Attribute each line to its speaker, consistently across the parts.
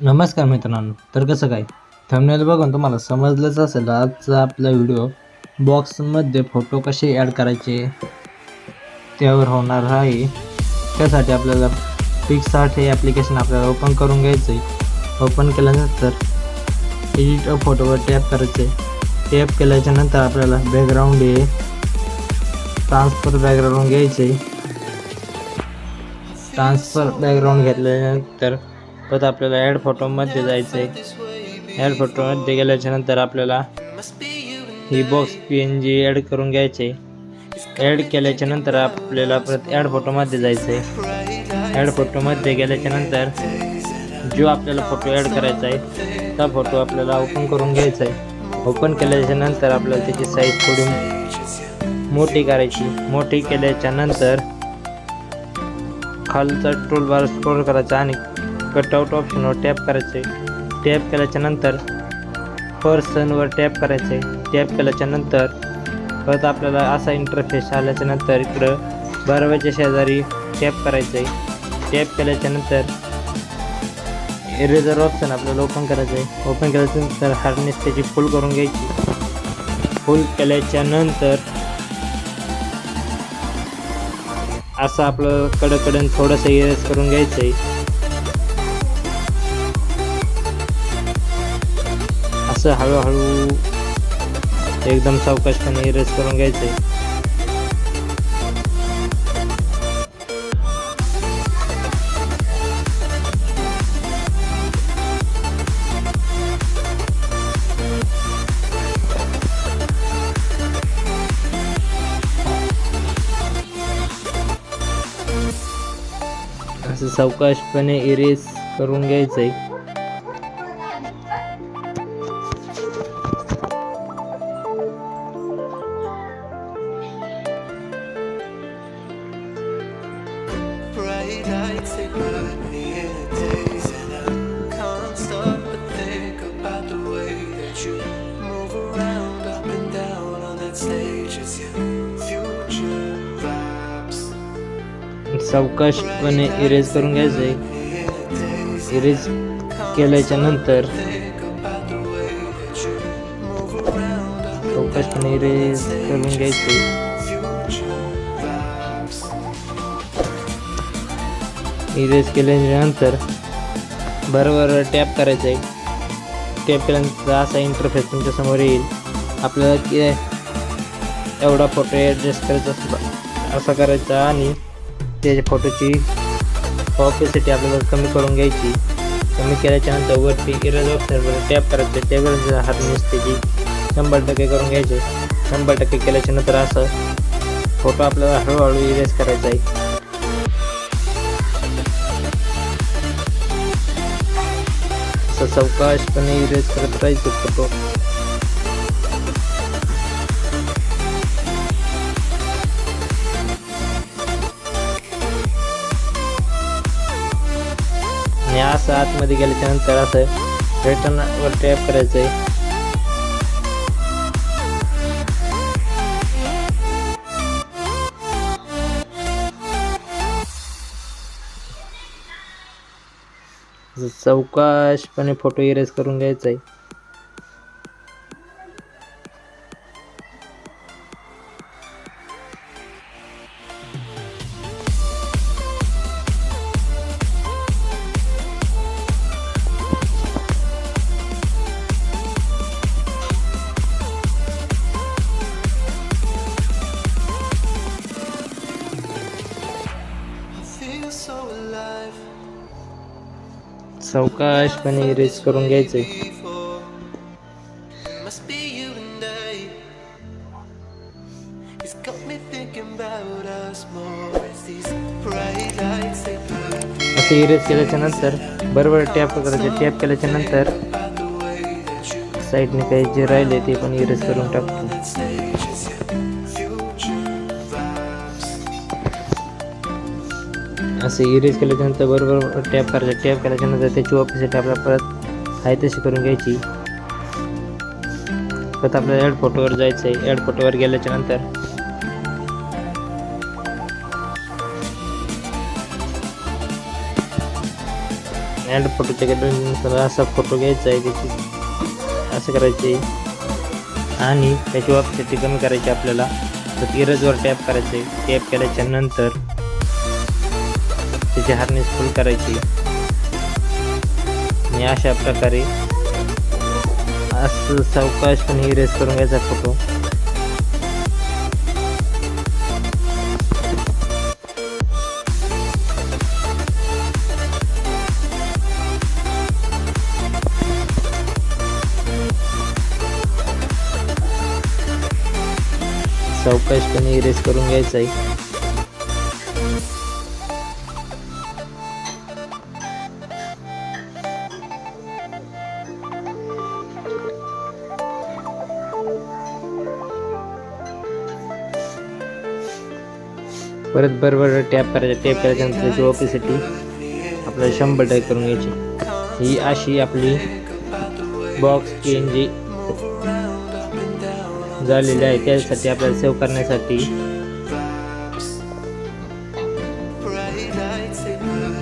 Speaker 1: नमस्कार मित्रांनो तर कसं काय? थंबनेल बघून तुम्हाला समजलंच असेल आजचा आपला व्हिडिओ बॉक्समध्ये फोटो कसे ॲड करायचे त्यावर होणार आहे. त्यासाठी आपल्याला पिक्सआर्ट हे ॲप्लिकेशन आपल्याला ओपन करून घ्यायचं आहे ओपन केल्यानंतर एडिट फोटोवर टॅप करायचं आहे टॅप केल्याच्यानंतर आपल्याला बॅकग्राऊंड हे ट्रान्सफर बॅकग्राऊंड घ्यायचं आहे ट्रान्सफर बॅकग्राऊंड घेतल्यानंतर परत आपल्याला ॲड फोटोमध्ये जायचं आहे ॲड फोटोमध्ये गेल्याच्यानंतर आपल्याला ही box P N G add करून घ्यायचे. ॲड केल्याच्यानंतर आपल्याला परत ॲड फोटोमध्ये जायचं आहे ॲड फोटोमध्ये गेल्याच्यानंतर जो आपल्याला फोटो ॲड करायचा आहे त्या फोटो आपल्याला ओपन करून घ्यायचा आहे. ओपन केल्याच्यानंतर आपल्याला त्याची साईज थोडी मोठी करायची. मोठी केल्याच्यानंतर खालचा टूल बार स्क्रोल करायचा आणि कटआउट ऑप्शनवर टॅप करायचे. टॅप केल्याच्यानंतर पर्सनवर टॅप करायचे. टॅप केल्याच्यानंतर परत आपल्याला असा इंटरफेस आल्याच्यानंतर इकडं बरोबरच्या शेजारी टॅप करायचं. आहे टॅप केल्याच्यानंतर इरेझर ऑप्शन आपल्याला ओपन करायचं. आहे ओपन केल्याच्यानंतर हार्नेस त्याची फुल करून घ्यायची. फुल केल्याच्यानंतर असं आपलं कडकडन थोडंसं इरेज करून घ्यायचं आहे असं हळूहळू एकदम सावकाशपणे इरेज करून घ्यायचं आहे. असं सावकाशपणे इरेज करून घ्यायचं आहे. सावकाशपणे इरेज करून घ्यायचं आहे इरेज
Speaker 2: केल्याच्यानंतर
Speaker 1: सावकाशपणे इरेज करून घ्यायचं आहे इरेज केल्यानंतर बरोबर टॅप करायचं आहे टॅप केल्यानंतर असा इंटरफेस तुमच्यासमोर येईल. आपल्याला एवढा फोटो ॲडजस्ट करायचा असा करायचा आणि त्याच्या फोटोची ऑपेसिटी आपल्याला कमी करून घ्यायची. कमी केल्याच्यानंतर वरती इरेज ऑप्शनवर टॅप करायचं त्यावेळेस हार्डनेस त्याची शंभर टक्के करून घ्यायचे. शंभर टक्के केल्याच्यानंतर असं फोटो आपल्याला हळूहळू इरेज करायचा आहे. असं सावकाशपणे इरेज करत राहायचे फोटो आणि असं आतमध्ये गेल्याच्यानंतर असं रिटर्न वर टॅप करायचं आहे फोटो इरेज करून घ्यायचा आहे
Speaker 2: lights they put me
Speaker 1: असं इरेज केल्याच्यानंतर बरोबर टॅप करायचं टॅप
Speaker 2: केल्याच्यानंतर
Speaker 1: साईडने काही जे राहिले ते पण इरेज करून टाकतो. असं इरेज केल्याच्यानंतर बरोबर टॅप करायचं टॅप केल्याच्यानंतर त्याची ऑफिसिटी आपल्याला परत आहे तशी करून घ्यायची. परत आपल्याला ॲड फोटोवर जायचं आहे ॲड फोटोवर गेल्याच्यानंतर. ॲड फोटोच्या गेल्यानंतर असा फोटो घ्यायचा आहे त्याची. असं करायचे. आणि त्याची ऑपसिटी कमी करायची आपल्याला. तर इरेजवर टॅप करायचं आहे टॅप केल्याच्यानंतर त्याची हार्नेस फुल करायची. आणि अशा प्रकारे असं सावकाशपणे इरेज करून घ्यायचा फोटो सावकाशपणे इरेज करून घ्यायचा आहे. परत बरोबर टॅप करायचं टॅप करायच्यानंतर त्याची ओपेसिटी आपल्याला शंभर टक्के करून घ्यायची. ही अशी आपली बॉक्स चेंज झालेली आहे. त्यासाठी आपल्याला सेव्ह करण्यासाठी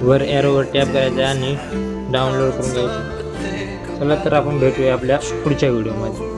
Speaker 1: वर ॲरोवर टॅप करायचं आणि डाउनलोड करून घ्यायचं. चला तर आपण भेटूया आपल्या पुढच्या व्हिडिओमध्ये